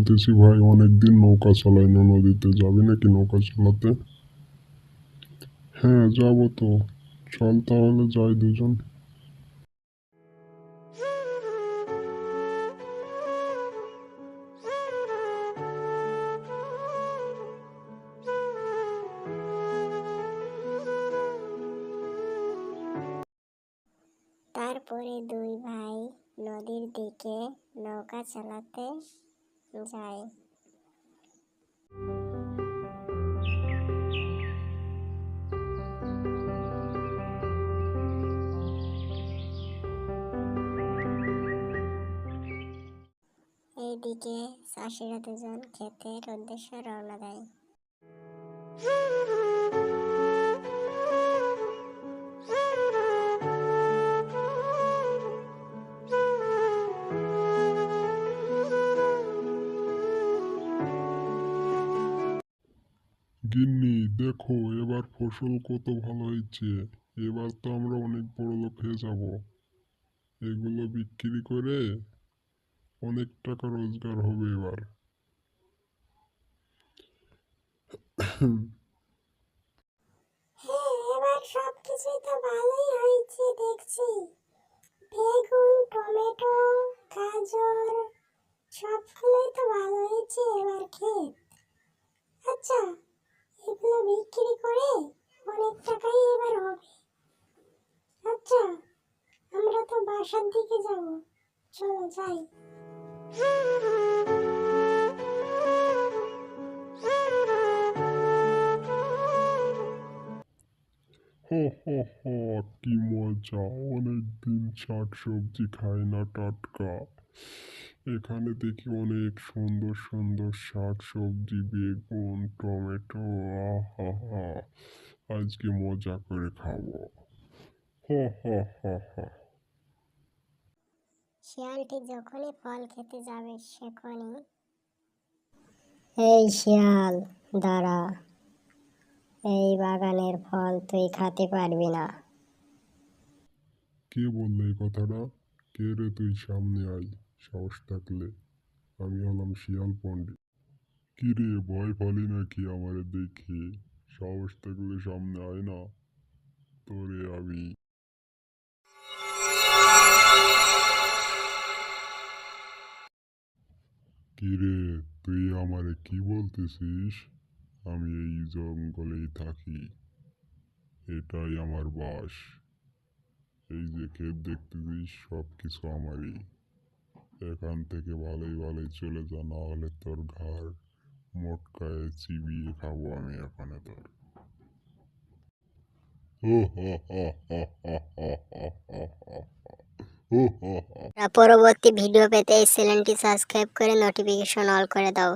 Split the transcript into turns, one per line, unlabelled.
বলতেছি, ভাই, অনেকদিন নৌকা চালাই না নদীতে যাবি নাকি নৌকা চালাতে? হ্যাঁ যাব তো। চল তাহলে যাই দুজন।
তারপরে দুই ভাই নদীর দিকে নৌকা চালাতে যায় এইদিকে চাষিরা দুজন ক্ষেতের উদ্দেশ্যে রওনা দেয়।
গিন্নি, দেখো, এবার ফসল কত ভালো হয়েছে। এবার তো আমরা অনেক বড় লোক হয়ে যাব। এগুলো বিক্রি করে অনেক টাকা রোজগার হবে এবার।
হ্যাঁ আচ্ছা এগুলো বিক্রি করে অনেক টাকাই এবার হবে। আচ্ছা আমরা তো বাসার দিকে যাব। চলো, যাই।
কি মজা। অনেকদিন শাক সবজি খাই না, টাটকা। এখানে দেখি অনেক সুন্দর সুন্দর শাক সবজি বেগুন টমেটো আহা আজকে মজা করে খাব। হো হো হো হো।
শিয়ালটি যখনই ফল খেতে যাবে সেখনই। এই শিয়াল দাঁড়া। এই বাগানের ফল তুই খেতে পারবি না।
কে বলল এই কথাটা? কে রে তুই সামনে আয়? সাহস থাকলে আমি হলাম শিয়াল পণ্ডিত। কি রে, ভয় পালি নাকি আমারে দেখে? সাহস থাকলে সামনে আয় না তোরে আমি। কি রে, তুই আমারে কি বলতেছিস? আমি এই জঙ্গলেই থাকি। এটাই আমার বাস। এই যে ক্ষেত দেখতেছিস সব কিছু আমারই। এখান থেকে ভালোই ভালোই চলে যা না হলে তোর ঘর মোটকায় চিবিয়ে খাব আমি এখানে তোর
পরবর্তী ভিডিও পেতে এই চ্যানেলটি সাবস্ক্রাইব করে নোটিফিকেশন অল করে দাও।